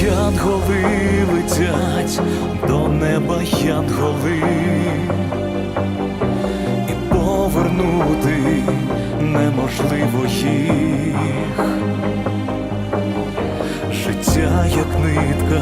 Янголи летять до неба янголи, і повернути неможливо їх. Життя, як нитка,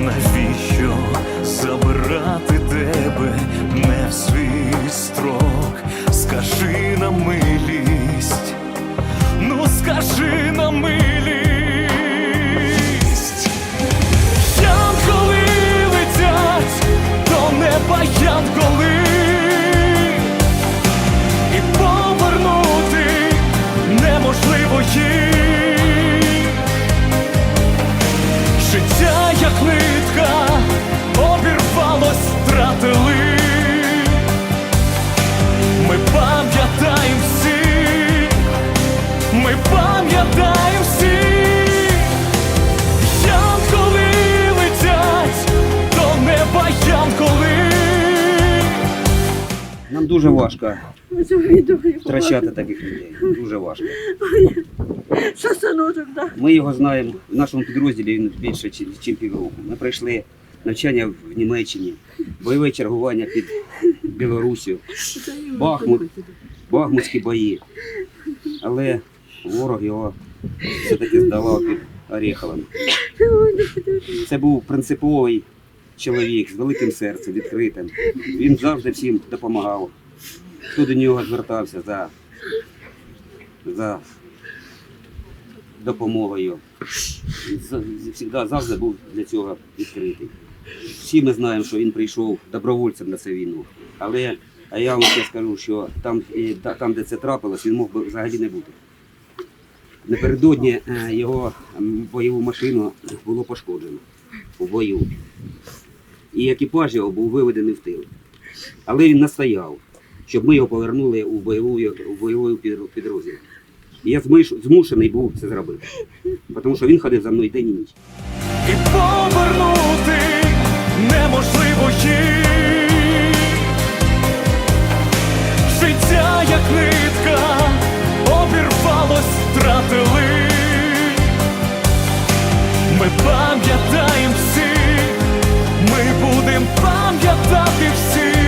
Навіщо забирати тебе не в свій строк? Скажи на милість, ну скажи на милість. Янголи летять до неба янголи дуже важко втрачати таких людей. Дуже важко. Ми його знаємо в нашому підрозділі. Він більше ніж ніж півроку. Ми пройшли навчання в Німеччині, бойове чергування під Білорусію, Бахмут, Бахмутські бої. Але ворог його все-таки здавав під Ореховим. Це був принциповий чоловік з великим серцем, відкритим. Він завжди всім допомагав. Хто до нього звертався за, за допомогою. Завжди, завжди був для цього відкритий. Всі ми знаємо, що він прийшов добровольцем на цю війну. Але а я вам ще скажу, що там, там, де це трапилось, він мог би взагалі не бути. Напередодні е, його бойову машину було пошкоджено у бою. І екіпаж його був виведений в тил. Але він настояв, щоб ми його повернули у бойову, у підро- підрозділ. І я змушений був це зробити. Тому що він ходив за мною день і ніч. І повернути неможливо їх Життя як нитка обірвалось, втратили Ми пам'ятаємо всіх, ми будем пам'ятати всіх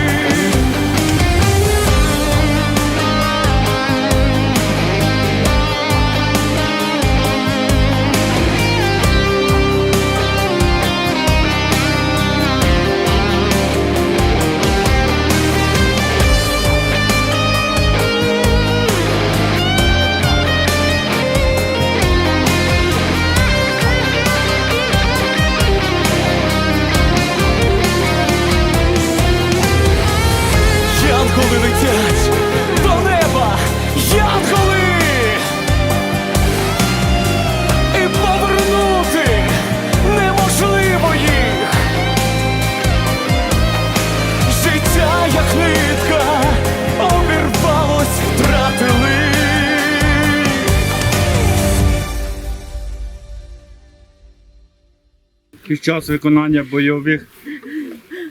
під час виконання бойових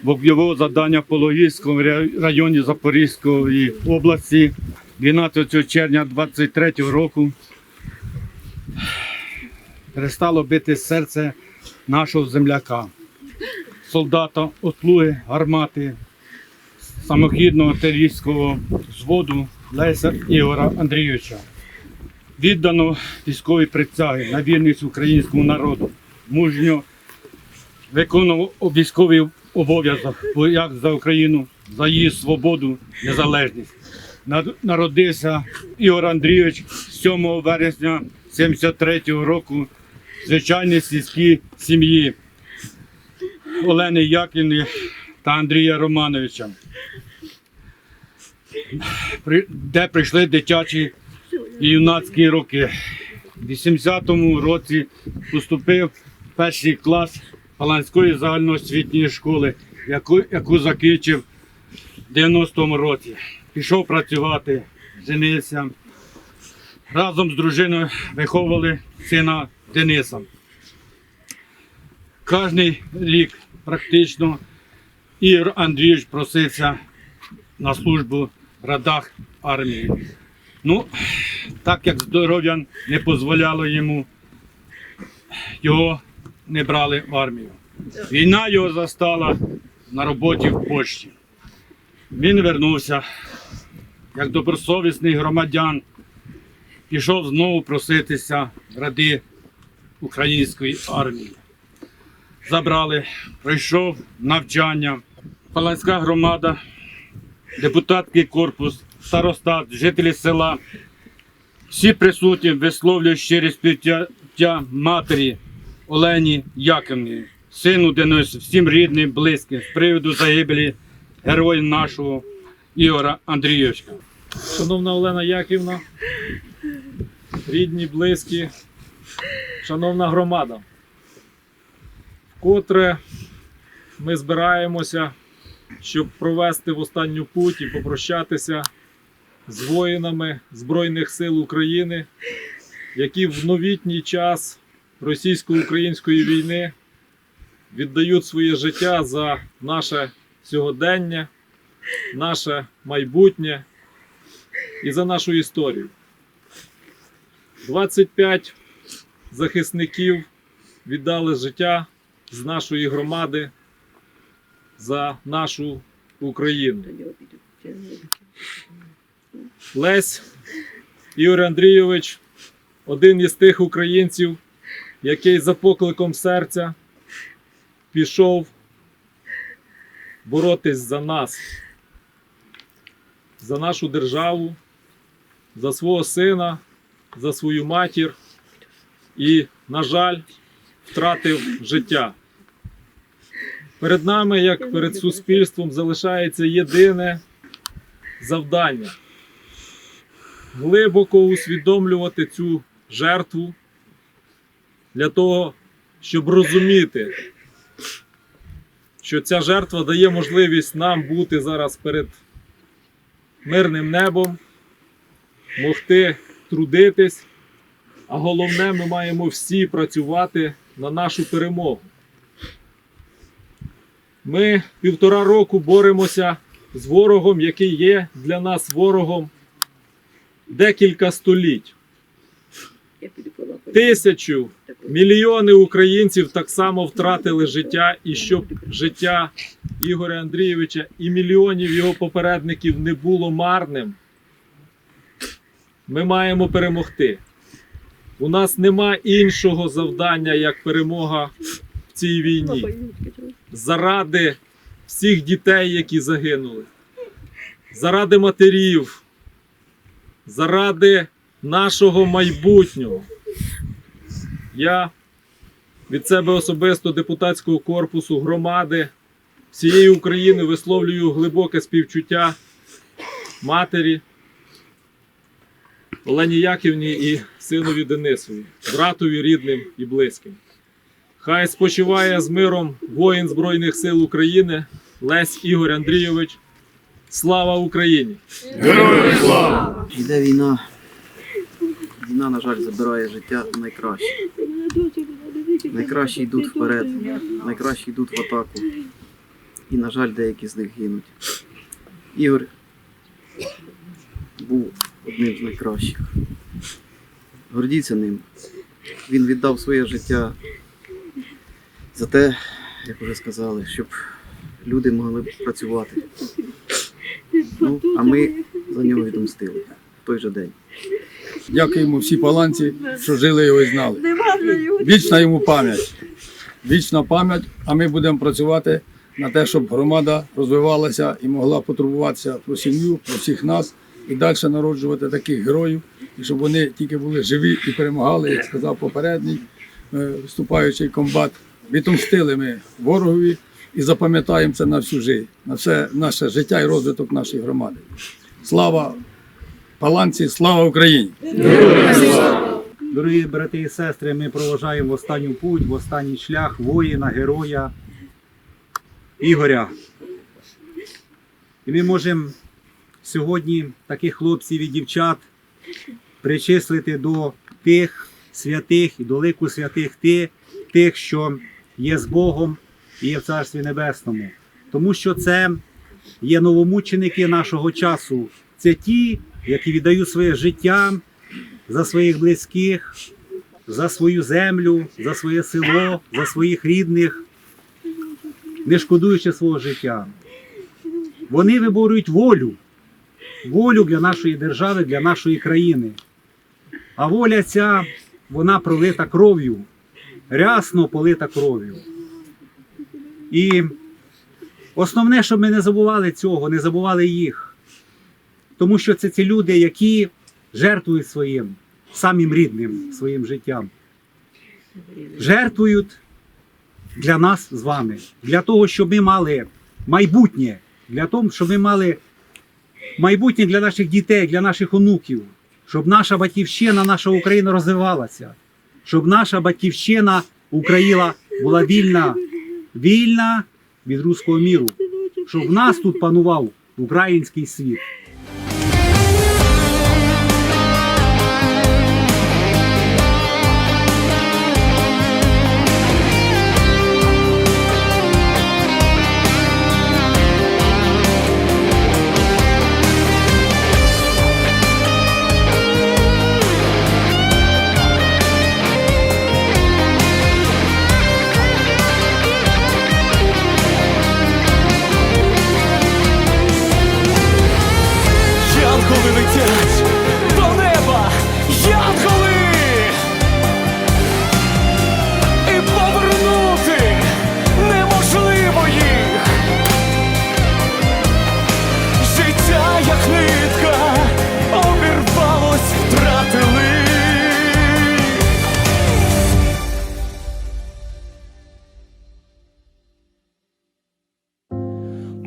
бойового завдання по Логійському районі Запорізької області 12 червня 23 року перестало бити серце нашого земляка, солдата, отлуги, гармати, самохідного артилерійського взводу Леся Ігора Андрійовича. Віддано військові присяги на вірність українському народу, мужньо виконував військовий обов'язок як за Україну, за її свободу, незалежність. Народився Ігор Андрійович 7 вересня 73-го року в звичайній сільській сім'ї Олени Яківни та Андрія Романовича, де прийшли дитячі і юнацькі роки. У 80-му році поступив перший клас Паланської загальноосвітньої школи, яку, яку закінчив в 90-му році. Пішов працювати, женився. Разом з дружиною виховували сина Дениса. Кожний рік практично Ігор Андрійович просився на службу в радах армії. Ну, так як здоров'я не дозволяло йому, його не брали в армію. Війна його застала на роботі в пошті. Він вернувся як добросовісний громадян, пішов знову проситися в ради української армії. Забрали, пройшов навчання, Паланська громада, депутатський корпус, старостат, жителі села. Всі присутні висловлюють щирі співчуття матері Олені Яківні, сину Денису, всім рідним, близьким з приводу загибелі героя нашого Ігора Андрійовича. Шановна Олена Яківна, рідні, близькі, шановна громада, вкотре ми збираємося, щоб провести в останню путь і попрощатися з воїнами Збройних сил України, які в новітній час російсько-української війни віддають своє життя за наше сьогодення, наше майбутнє і за нашу історію. 25 захисників віддали життя з нашої громади за нашу Україну. Лесь Ігор Андрійович один із тих українців, який за покликом серця пішов боротись за нас, за нашу державу, за свого сина, за свою матір і, на жаль, втратив життя. Перед нами, як перед суспільством, залишається єдине завдання глибоко усвідомлювати цю жертву для того, щоб розуміти, що ця жертва дає можливість нам бути зараз перед мирним небом, могти трудитись, а головне, ми маємо всі працювати на нашу перемогу. Ми півтора року боремося з ворогом, який є для нас ворогом декілька століть. Тисячу, мільйони українців так само втратили життя, і щоб життя Ігоря Андрійовича і мільйонів його попередників не було марним, ми маємо перемогти. У нас нема іншого завдання, як перемога в цій війні. Заради всіх дітей, які загинули, заради матерів, заради нашого майбутнього. Я від себе особисто депутатського корпусу громади всієї України висловлюю глибоке співчуття матері Олені Яківні і синові Денисові, братові рідним і близьким. Хай спочиває з миром воїн Збройних сил України Лесь Ігор Андрійович. Слава Україні! Йде війна. Війна, на жаль, забирає життя найкраще. Найкращі йдуть вперед, найкращі йдуть в атаку. і, на жаль, деякі з них гинуть. Ігор був одним з найкращих. Гордіться ним. Він віддав своє життя за те, як вже сказали, щоб люди могли працювати. Ну, а ми за нього відомстили в той же день. Дякуємо всій паланці, що жили його і знали. Вічна йому пам'ять. Вічна пам'ять, а ми будемо працювати на те, щоб громада розвивалася і могла потурбуватися про сім'ю, про всіх нас і далі народжувати таких героїв, і щоб вони тільки були живі і перемагали, як сказав попередній е, виступаючий комбат. Відомстили ми ворогові і запам'ятаємо це на всю життя, на все наше життя і розвиток нашої громади. Слава Паланці, слава Україні! Дорогі брати і сестри, ми проважаємо в останню путь, в останній шлях воїна, героя Ігоря. І ми можемо сьогодні таких хлопців і дівчат причислити до тих святих і до лику святих ти- тих, що є з Богом і є в Царстві Небесному. Тому що це є новомученики нашого часу. Це ті, які віддають своє життя за своїх близьких, за свою землю, за своє село, за своїх рідних, не шкодуючи свого життя. Вони виборюють волю, волю для нашої держави, для нашої країни. А воля ця, вона пролита кров'ю, рясно полита кров'ю. І основне, щоб ми не забували цього, не забували їх. Тому що це ці люди, які жертвують своїм самим рідним своїм життям. Жертвують для нас з вами, для того, щоб ми мали майбутнє, для того, щоб ми мали майбутнє для наших дітей, для наших онуків, щоб наша батьківщина, наша Україна розвивалася, щоб наша батьківщина Україна була вільна, вільна від руського міру, щоб в нас тут панував український світ.